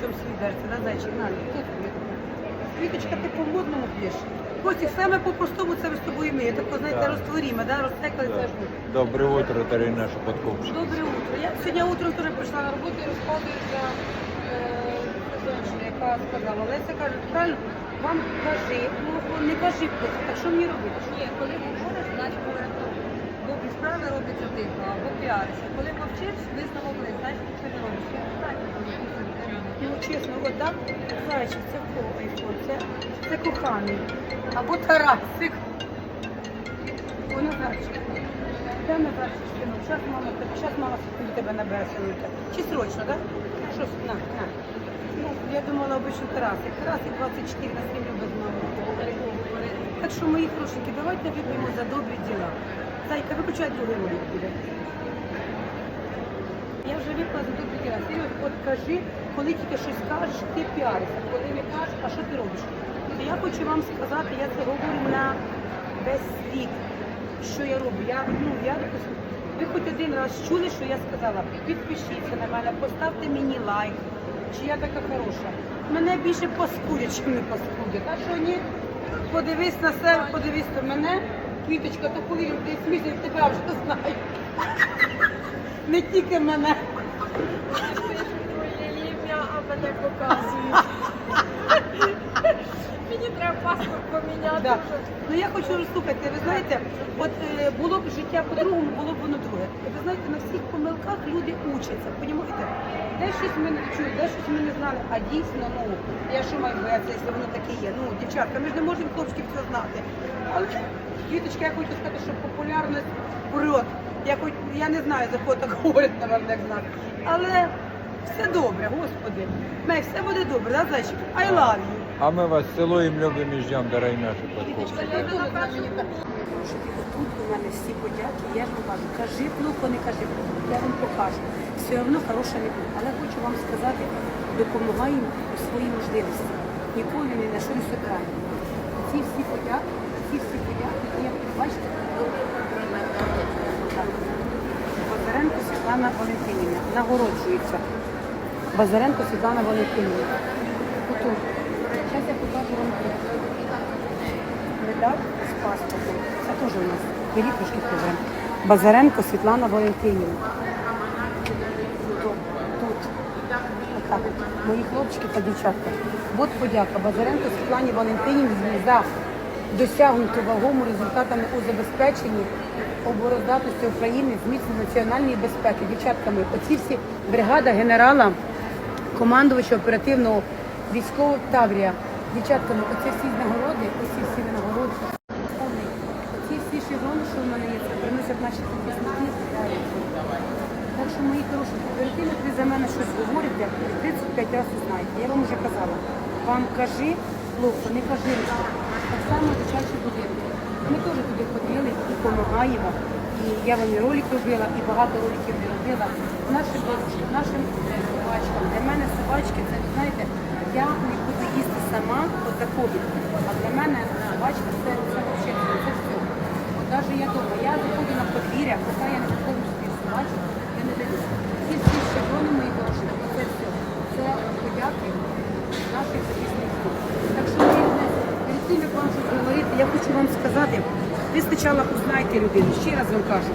чому свій дерці, да, зайчик, на, тут квіточка. Ти по-модному п'єш. Костік, саме по-простому це ви з тобою ми. Тако, знаєте, Да. розтворімо, да, розтекли це ж. Доброе утро, наши подкупщики. Добре утро. Я сьогодні утром теж прийшла на роботу і розказую за е, яка сказала, Леся каже, правильно, вам кажи, плохо, не кажи так що мені робити? Ні, коли говориш, значить говорити. Добрі справи робляться тихо, або піаришся. Коли мовчиш, висновок не значить нічого не робиш. Я так, Ну, чесно, от так, зайчик, це кого це, це коханий. Або Тарасик. О, Назарчик. Де Назарчик синок? Зараз мама, зараз мама тебе набере синука. Чи срочно, так? Що, на, на. Ну, я думала, обично Тарасик. Тарасик 24 на свій любить маму. Так що, мої хорошенькі, давайте вип'ємо за добрі діла. Зайка, виключай другий ролик. Я вже випила за діла. Серйозно, от кажи, коли тільки щось кажеш, ти піаришся. Коли не кажеш, а що ти робиш? То я хочу вам сказати, я це говорю на весь світ, що я роблю. Я, ну, я, ви хоч один раз чули, що я сказала, підпишіться на мене, поставте мені лайк, чи я така хороша. Мене більше паскудять, чим не паскудять. А що ні? Подивись на себе, подивись на мене. Квіточка, то коли ти смієш, тебе вже знаю. Не тільки мене. Твоє ім'я, а мене показують. Мені треба паспорт поміняти. Да. Ну я хочу розслухати, ви знаєте, от е, було б життя по-другому, було б воно друге. Ви знаєте, на всіх помилках люди учаться, понімаєте? Де щось ми не чули, де щось ми не знали, а дійсно, ну, я що маю боятися, якщо воно таке є. Ну, дівчатка, ми ж не можемо хлопчиків все знати. Але, Квіточка, я хочу сказати, що популярність вперед. Я хоч я не знаю, за кого так говорять, напевно, як знати. Але все добре, господи. Мей, все буде добре, да, зайчик? I love you. А мы вас целуем, любим и ждем, дорогие наши подкупщики. Квіточка, я дуже знаменита. Тут у мене всі подяки, я ж вам кажу, кажи плохо, не кажи плохо, я вам покажу. Все одно хороше не буде. Але хочу вам сказати, допомагаємо у своїй можливості. Ніколи ні на що не. Ці всі подяки, ці всі подяки, я бачите, так. Базаренко Світлана Валентинівна нагороджується. Базаренко Світлана Валентинівна. Зараз я покажу вам медаль з паспортом. Це теж у нас. Беріть трошки теж. Базаренко Світлана Валентинівна. Тут. Мої хлопчики та дівчатка. От подяка Базаренко Світлані Валентинівні за досягнуту вагому результатами у забезпеченні обороздатності України, зміцнення національної безпеки. Дівчатками, оці всі бригада генерала командувача оперативного військового Таврія. Дівчатками, оці всі нагороди, оці всі нагороди, оці всі шеврони, що в мене є, це приносять наші захисники. Так що, мої хороші, перед ви за мене щось говорите, 35 разів знаєте. Я вам вже казала. Вам кажи плохо, не кажи. Так само дитячі будинки. Ми теж туди ходили і допомагаємо. І я вам і ролик робила, і багато роликів не робила. Нашим бабушкам, нашим е, собачкам. Для мене собачки, це знаєте, я не буду їсти сама по закону. А для мене собачка це, це взагалі це все. От навіть я дома, я заходжу на подвір'я, поки я не заходжу собі собачку, я не дивлюся. Ці всі шеврони мої хороші, це все. Це подяки наших захисників. Так що ми не- перед тим, як вам говорити, я хочу вам сказати, ви спочатку узнайте людину, ще раз вам кажу.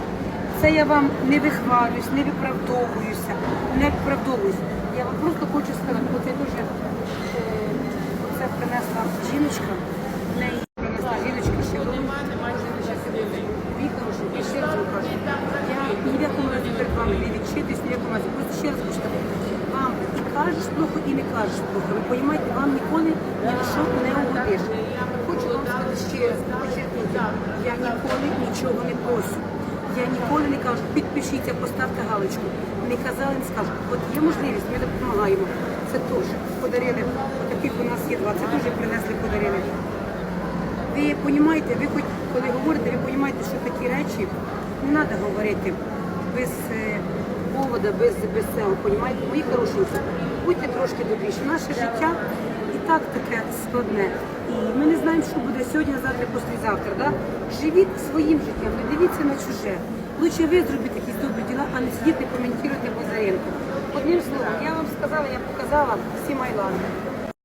Це я вам не вихвалююсь, не виправдовуюся, не виправдовуюсь. Я вам просто хочу сказати, бо це дуже е, це принесла жіночка, в неї принесла жіночка ще не ще раз вам кажу. Я ні в якому разі перед вами не відчитись, ні в якому разі. Просто ще раз хочу сказати, кажеш плохо, і не кажеш плохо. Ви розумієте, вам ніколи ні на що не угодиш. Хочу вам сказати ще раз, я ніколи нічого не прошу. Я ніколи не кажу, підпишіться, поставте галочку. Не казали, не скажу. От є можливість, ми допомагаємо. Це теж подарили. Таких у нас є два. Це теж принесли подарили. Ви розумієте, ви хоч коли говорите, ви розумієте, що такі речі не треба говорити без е, повода, без, цього, розумієте? Мої хорошенькі, будьте трошки добріші. Наше життя і так таке складне. І ми не знаємо, що буде сьогодні, завтра, післязавтра. Да? Живіть своїм життям, не дивіться на чуже. Лучше ви зробіть якісь добрі діла, а не сидіти, коментуйте Базаренко. Одним словом, я вам сказала, я показала всі майлани.